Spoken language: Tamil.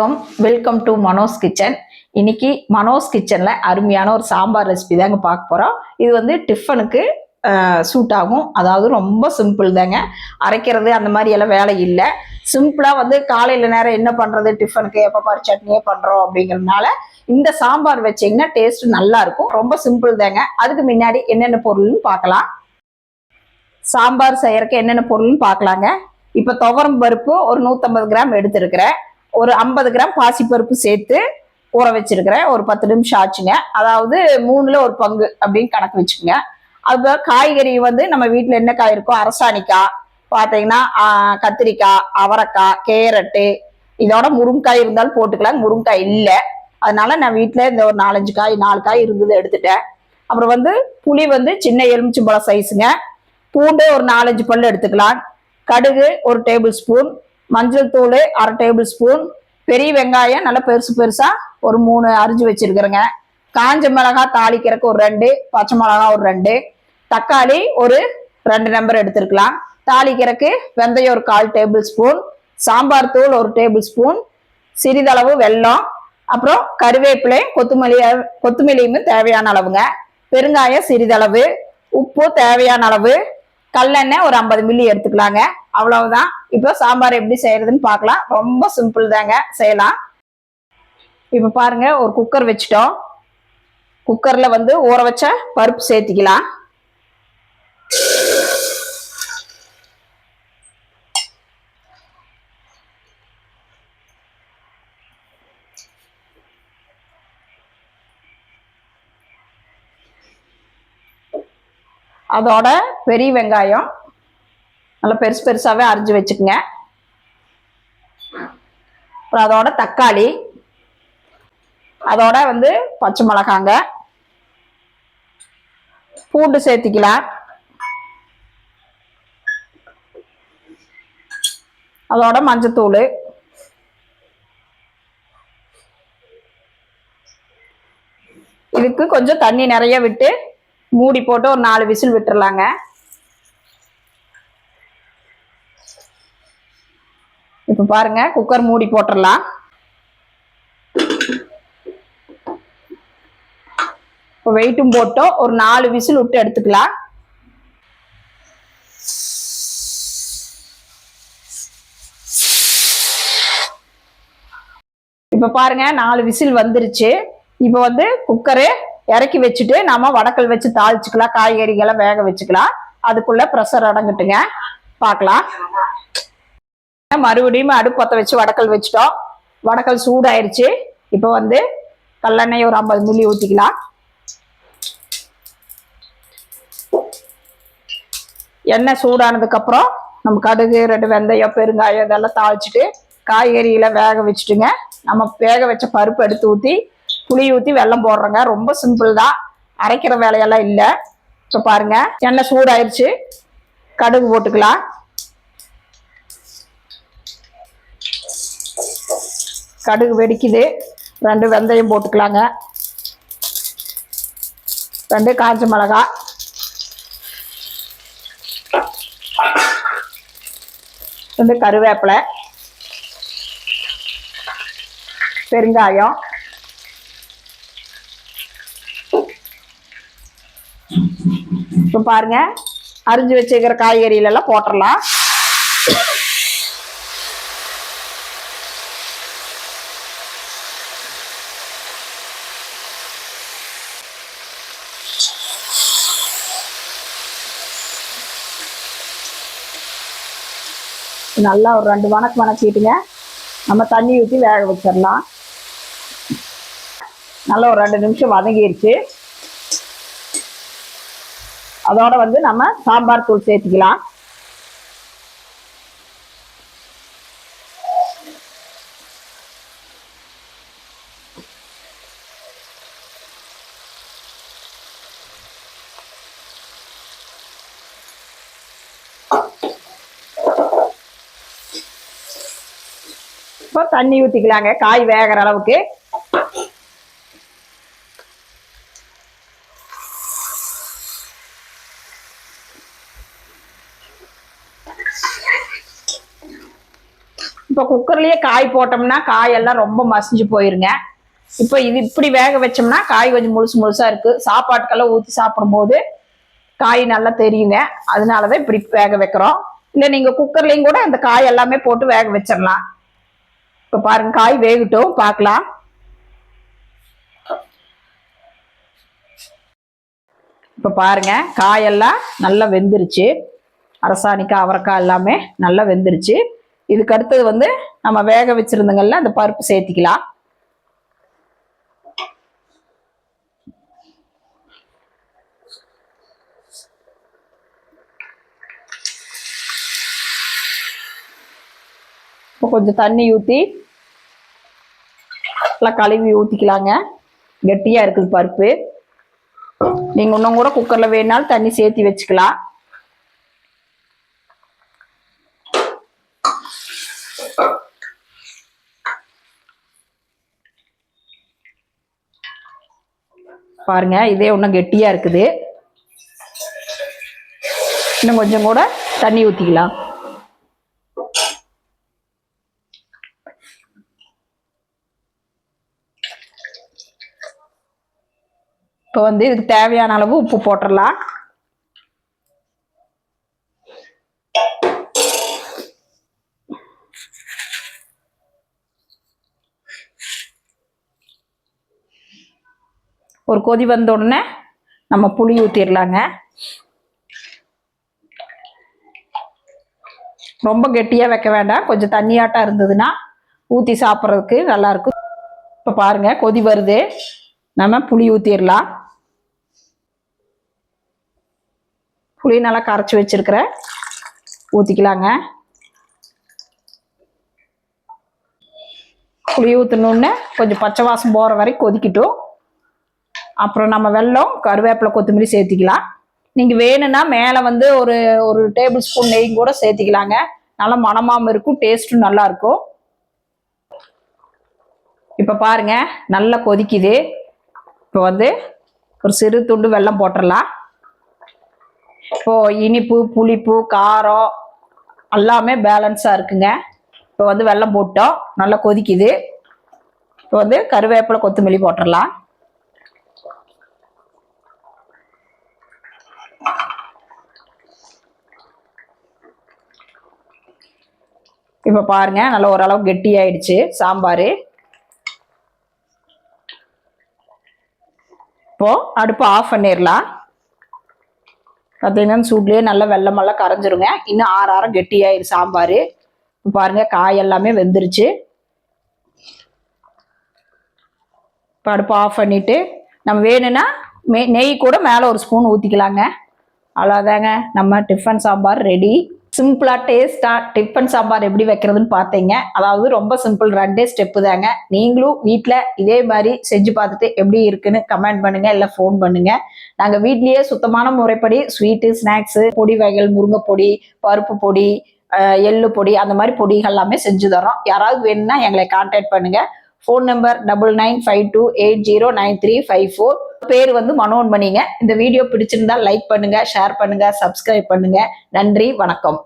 வணக்கம். வெல்கம் டு மனோஸ் கிச்சன் இன்னைக்கு மனோஸ் கிச்சன்ல அருமையான ஒரு சாம்பார் ரெசிபி தாங்க பார்க்க போறோம். இது வந்து டிஃபனுக்கு சூட் ஆகும். அதாவது ரொம்ப சிம்பிள் தாங்க. அரைக்கிறது அந்த மாதிரி எல்லாம் வேலை இல்லை. சிம்பிளா வந்து காலையில நேரம் என்ன பண்றது? டிஃபனுக்கு எப்போ பாரு சட்னியே பண்றோம் அப்படிங்கிறதுனால இந்த சாம்பார் வச்சீங்கன்னா டேஸ்ட் நல்லா இருக்கும். ரொம்ப சிம்பிள் தாங்க. அதுக்கு முன்னாடி என்னென்ன பொருள்னு பார்க்கலாம். சாம்பார் செய்யறதுக்கு என்னென்ன பொருள்னு பார்க்கலாங்க. இப்போ துவரம் பருப்பு ஒரு நூற்றம்பது கிராம் எடுத்திருக்கிறேன். ஒரு ஐம்பது கிராம் பாசிப்பருப்பு சேர்த்து ஊற வச்சிருக்கிறேன். ஒரு பத்து நிமிஷம் ஆச்சுங்க. அதாவது மூணுல ஒரு பங்கு அப்படின்னு கணக்கு வச்சுக்கோங்க. அது காய்கறி வந்து நம்ம வீட்டில் என்ன காய் இருக்கோ அரசாணிக்காய் பார்த்தீங்கன்னா கத்திரிக்காய் அவரைக்காய் கேரட்டு இதோட முருங்காய் இருந்தாலும் போட்டுக்கலாம். முருங்காய் இல்லை. அதனால நான் வீட்டில் இந்த ஒரு நாலஞ்சு காய் நாலு காய் இருந்தது எடுத்துட்டேன். அப்புறம் வந்து புளி வந்து சின்ன எலுமிச்சம்பழம் சைஸுங்க பூண்டு ஒரு நாலஞ்சு பல் எடுத்துக்கலாம். கடுகு ஒரு டேபிள் ஸ்பூன் மஞ்சள் தூள் அரை டேபிள் ஸ்பூன் பெரிய வெங்காயம் நல்லா பெருசு பெருசாக ஒரு மூணு அரிஞ்சு வச்சுருக்குறேங்க. காஞ்ச மிளகாய் தாளிக்கிறக்கு ஒரு ரெண்டு பச்சை மிளகா ஒரு ரெண்டு தக்காளி ஒரு ரெண்டு நம்பர் எடுத்துருக்கலாம். தாளிக்கிறக்கு வெந்தயம் ஒரு கால் டேபிள் ஸ்பூன் சாம்பார் தூள் ஒரு டேபிள் ஸ்பூன் சிறிதளவு வெல்லம் அப்புறம் கருவேப்பிலையும் கொத்தமல்லி கொத்துமல்லியுமே தேவையான அளவுங்க. பெருங்காயம் சிறிதளவு உப்பு தேவையான அளவு கல்லெண்ணெய் ஒரு ஐம்பது மில்லி எடுத்துக்கலாங்க. அவ்வளவுதான். இப்போ சாம்பார் எப்படி செய்யறதுன்னு பார்க்கலாம். ரொம்ப சிம்பிள் தாங்க. செய்யலாம். இப்போ பாருங்க ஒரு குக்கர் வச்சுட்டோம். குக்கரில் வந்து ஊற வச்ச பருப்பு சேர்த்திக்கலாம். அதோட பெரிய வெங்காயம் நல்லா பெருசு பெருசாகவே அரிஞ்சு வச்சுக்கோங்க. அப்புறம் அதோட தக்காளி அதோட வந்து பச்சை மிளகாங்க. பூண்டு சேர்த்திக்கலாம். அதோட மஞ்சத்தூள். இதுக்கு கொஞ்சம் தண்ணி நிறைய விட்டு மூடி போட்டு ஒரு நாலு விசில் விட்டுறலாங்க. இப்போ பாருங்க குக்கர் மூடி போட்டுடலாம் இப்போ வெயிட்டும் போட்டோ ஒரு நாலு விசில் விட்டு எடுத்துக்கலாம். இப்போ பாருங்க நாலு விசில் வந்துருச்சு. இப்போ வந்து குக்கரு இறக்கி வச்சுட்டு நாம வடக்கல் வச்சு தாளிச்சுக்கலாம் காய்கறிகளை வேக வச்சுக்கலாம். அதுக்குள்ள ப்ரெஷர் அடங்கட்டுங்க. பார்க்கலாம். மறுபடியும் அடுப்பு பற்ற வச்சு வடக்கல் வச்சுட்டோம். வடக்கல் சூடாயிருச்சு. இப்போ வந்து கல்லெண்ணெய் ஒரு ஐம்பது மில்லி ஊற்றிக்கலாம் எண்ணெய் சூடானதுக்கப்புறம் நம்ம கடுகு ரெண்டு வெந்தயம் பெருங்காயம் இதெல்லாம் தாளிச்சிட்டு காய்கறிகளை வேக வச்சுட்டுங்க. நம்ம வேக வச்ச பருப்பு எடுத்து ஊற்றி புளி ஊற்றி வெள்ளம் போடுறோங்க. ரொம்ப சிம்பிள் தான். அரைக்கிற வேலையெல்லாம் இல்லை. இப்போ பாருங்க. எண்ணெய் சூடாயிருச்சு. கடுகு போட்டுக்கலாம். கடுகு வெடிக்குது. ரெண்டு வெந்தயம் போட்டுக்கலாங்க. ரெண்டு காஞ்ச மிளகா. ரெண்டு கருவேப்பிலை. பெருங்காயம். இப்போ பாருங்க. அரிஞ்சு வச்சுக்கிற காய்கறியில எல்லாம் போட்டுடலாம் நல்லா ஒரு ரெண்டு வணக்கு வணக்கிட்டுங்க. நம்ம தண்ணி ஊற்றி வேக வச்சிடலாம் நல்லா ஒரு ரெண்டு நிமிஷம் வதங்கிருச்சு. அதோட வந்து நம்ம சாம்பார் தூள் சேர்த்துக்கலாம். இப்போ தண்ணி ஊற்றிக்கலாங்க காய் வேகிற அளவுக்கு. இப்போ குக்கர்லேயே குக்கர்லயே காய் போட்டோம்னா காய் எல்லாம் ரொம்ப மசிஞ்சு போயிருங்க. இப்போ இது இப்படி வேக வச்சோம்னா காய் கொஞ்சம் முழுசு முழுசா இருக்கு. சாப்பாட்டுக்கெல்லாம் ஊற்றி சாப்பிடும்போது காய் நல்லா தெரியுங்க. அதனாலதான் இப்படி வேக வைக்கிறோம். இல்லை நீங்க குக்கர்லேயும் கூட இந்த காய் எல்லாமே போட்டு வேக வச்சிடலாம். இப்போ பாருங்க காய் வேகட்டும் பார்க்கலாம். இப்போ பாருங்க காயெல்லாம் நல்லா வெந்துருச்சு. அரசாணிக்காய் அவரைக்காய் எல்லாமே நல்லா வெந்துருச்சு. இதுக்கு அடுத்தது வந்து நம்ம வேக வச்சிருந்தங்கள்ல அந்த பருப்பு சேர்த்திக்கலாம். இப்போ கொஞ்சம் தண்ணி ஊற்றி நல்லா கழுவி ஊற்றிக்கலாங்க கெட்டியாக இருக்குது பருப்பு. நீங்கள் இன்னும் கூட குக்கரில் வேணாலும் தண்ணி சேர்த்தி வச்சுக்கலாம். பாருங்க இதே ஒன்றும் கெட்டியாக இருக்குது. இன்னும் கொஞ்சம் கூட தண்ணி ஊற்றிக்கலாம் இப்போ வந்து இதுக்கு தேவையான அளவு உப்பு போட்டுடலாம் ஒரு கொதி வந்த உடனே நம்ம புளி ஊற்றிடலாங்க ரொம்ப கெட்டியாக வைக்க வேண்டாம். கொஞ்சம் தண்ணியாட்டம் இருந்ததுன்னா ஊற்றி சாப்பிட்றதுக்கு நல்லாயிருக்கும். இப்போ பாருங்கள் கொதி வருது. நம்ம புளி ஊற்றிடலாம் புளி நல்லா கரைச்சி வச்சிருக்கிறேன் ஊற்றிக்கலாங்க புளி ஊற்றணுன்னு கொஞ்சம் பச்சை வாசம் போகிற வரைக்கும் கொதிக்கட்டும். அப்புறம் நம்ம வெல்லம் கருவேப்பிலை கொத்தமல்லி சேர்த்திக்கலாம். நீங்கள் வேணும்னா மேலே வந்து ஒரு ஒரு டேபிள் ஸ்பூன் நெய் கூட சேர்த்திக்கலாங்க. நல்லா மணமாம இருக்கும் டேஸ்ட்டும் நல்லாயிருக்கும் இப்போ பாருங்க நல்லா கொதிக்குது. இப்போ வந்து ஒரு சிறு துண்டு வெல்லம் போட்டுடலாம் இப்போது இனிப்பு புளிப்பு காரம் எல்லாமே பேலன்ஸாக இருக்குங்க. இப்போ வந்து வெல்லம் போட்டோம் நல்லா கொதிக்குது. இப்போ வந்து கருவேப்பிலை கொத்தமல்லி போட்டுடலாம் இப்போ பாருங்க நல்லா ஓரளவு கெட்டியாயிடுச்சு சாம்பார். இப்போ அடுப்பு ஆஃப் பண்ணிடலாம் பார்த்தீங்கன்னா சூட்லேயே நல்லா வெள்ளமெல்லாம் கரைஞ்சிருங்க. இன்னும் ஆறு ஆறம் கெட்டியாயிரு சாம்பார். இப்போ பாருங்க காய் எல்லாமே வெந்துருச்சு. இப்போ அடுப்பு ஆஃப் பண்ணிட்டு நம்ம வேணும்னா மே நெய் கூட மேலே ஒரு ஸ்பூன் ஊற்றிக்கலாங்க அவ்வளோதாங்க நம்ம டிஃபன் சாம்பார் ரெடி சிம்பிளாக டேஸ்ட்டாக டிஃபன் சாம்பார் எப்படி வைக்கிறதுன்னு பார்த்தீங்க. அதாவது ரொம்ப சிம்பிள் ரெண்டே ஸ்டெப்பு தாங்க. நீங்களும் வீட்டில் இதே மாதிரி செஞ்சு பார்த்துட்டு எப்படி இருக்குன்னு கமெண்ட் பண்ணுங்கள் இல்லை ஃபோன் பண்ணுங்கள் நாங்கள் வீட்லேயே சுத்தமான முறைப்படி ஸ்வீட்டு ஸ்நாக்ஸு பொடி வகைகள் முருங்கை பொடி பருப்பு பொடி எள்ளு பொடி அந்த மாதிரி பொடிகள் எல்லாமே செஞ்சு தரோம் யாராவது வேணும்னா எங்களை கான்டாக்ட் பண்ணுங்கள் phone number double nine five two eight zero nine three five four பேர் வந்து மனோன்மணிங்க. இந்த வீடியோ பிடிச்சிருந்தா லைக் பண்ணுங்க ஷேர் பண்ணுங்க சப்ஸ்கிரைப் பண்ணுங்க. நன்றி வணக்கம்.